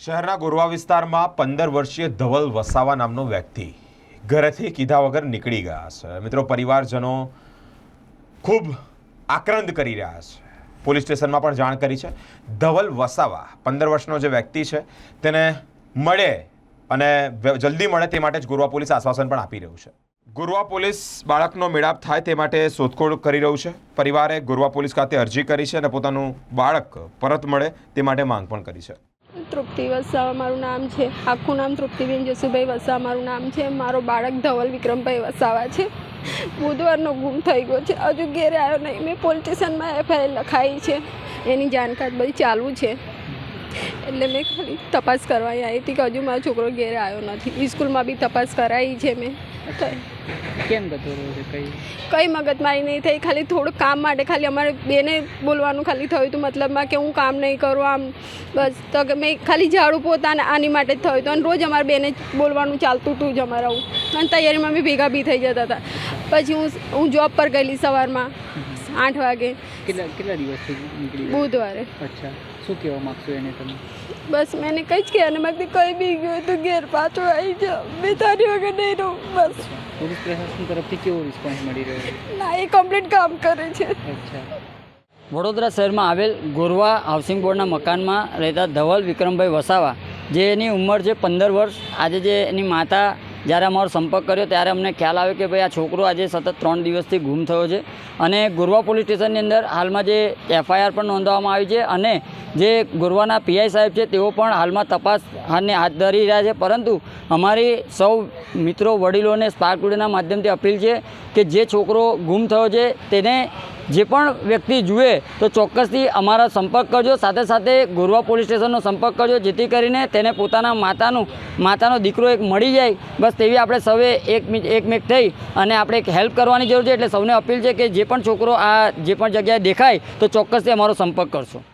શહેરના ગોરવા વિસ્તારમાં પંદર વર્ષીય ધવલ વસાવા નામનો વ્યક્તિ ઘરેથી કીધા વગર નીકળી ગયા છે. મિત્રો, પરિવારજનો ખૂબ આક્રંદ કરી રહ્યા છે. પોલીસ સ્ટેશનમાં પણ જાણ કરી છે. ધવલ વસાવા પંદર વર્ષનો જે વ્યક્તિ છે, તેને મળે અને જલ્દી મળે તે માટે જ ગોરવા પોલીસ આશ્વાસન પણ આપી રહ્યું છે. ગોરવા પોલીસ બાળકનો મેળાપ થાય તે માટે શોધખોળ કરી રહ્યું છે. પરિવારે ગોરવા પોલીસ ખાતે અરજી કરી છે અને પોતાનું બાળક પરત મળે તે માટે માંગ પણ કરી છે. તૃપ્તિ વસાવા મારું નામ છે. આખું નામ તૃપ્તિબેન જસુભાઈ વસાવા મારું નામ છે. મારો બાળક ધવલ વિક્રમભાઈ વસાવા છે. બુધવારનો ગુમ થઈ ગયો છે. હજુ ઘેરે આવ્યો નહીં. મેં પોલીસ સ્ટેશનમાં એફઆઈઆર લખાઈ છે. એની જાણકારી બધી ચાલુ છે. એટલે મેં ખાલી તપાસ કરવા અહીં આવી હતી કે હજુ મારો છોકરો ઘેર આવ્યો નથી. સ્કૂલમાં બી તપાસ કરાવી છે મેં. કેમ ગતો રહ્યો છે? કઈ? કંઈ મગજમારી નહીં થઈ. ખાલી થોડું કામ માટે ખાલી અમારે બેને બોલવાનું ખાલી થયું હતું મતલબમાં કે હું કામ નહીં કરું આમ. બસ. તો કે મેં ખાલી ઝાડુ પોતાને આની માટે જ થયું હતું. અને રોજ અમારે બેને બોલવાનું ચાલતું હતું જ અમારા અને તૈયારીમાં બી ભેગા બી થઈ જતા હતા. પછી હું હું જોબ પર ગયેલી સવારમાં. આઠ વાગે. કેટલા કેટલા દિવસથી નીકળી બુધવારે. અચ્છા. શું કહેવા માગશો એને તમે? બસ મેં એને કંઈ જ કહેવાને માગતી કંઈ બી ગયું તો ઘેર પાછો આવી જાઓ. મેં તારી વગર નહીં રહું બસ. પોલીસ પ્રશાસન તરફથી કેવો રિસ્પોન્સ મળી રહ્યો ના એ કમ્પ્લીટ કામ કરે છે. અચ્છા. વડોદરા શહેરમાં આવેલ ગોરવા હાઉસિંગ બોર્ડના મકાનમાં રહેતા ધવલ વિક્રમભાઈ વસાવા જે એની ઉંમર છે પંદર વર્ષ આજે જે એની માતા જ્યારે અમારો સંપર્ક કર્યો ત્યારે અમને ખ્યાલ આવ્યો કે ભાઈ આ છોકરો આજે સતત ત્રણ દિવસથી ગુમ થયો છે. અને ગોરવા પોલીસ સ્ટેશનની અંદર હાલમાં જે એફઆઈઆર પણ નોંધવામાં આવી છે અને જે ગોરવાના પીઆઈ સાહેબ છે તેઓ પણ હાલમાં તપાસ હાથને હાથ ધરી રહ્યા છે. પરંતુ અમારી સૌ મિત્રો વડીલોને સ્પાર્ક માધ્યમથી અપીલ છે કે જે છોકરો ગુમ થયો છે તેને જે પણ વ્યક્તિ જુએ, તો ચોક્કસથી અમારા સંપર્ક કરજો. સાથે સાથે ગોરવા પોલીસ સ્ટેશનનો સંપર્ક કરજો, જેથી કરીને તેને પોતાના માતાનું, માતાનો દીકરો એક મળી જાય. બસ તેવી આપણે સૌએ એક એકમેક થઈ અને આપણે એક હેલ્પ કરવાની જરૂર છે. એટલે સૌને અપીલ છે કે જે પણ છોકરો આ જે પણ જગ્યાએ દેખાય, તો ચોક્કસથી અમારો સંપર્ક કરશો.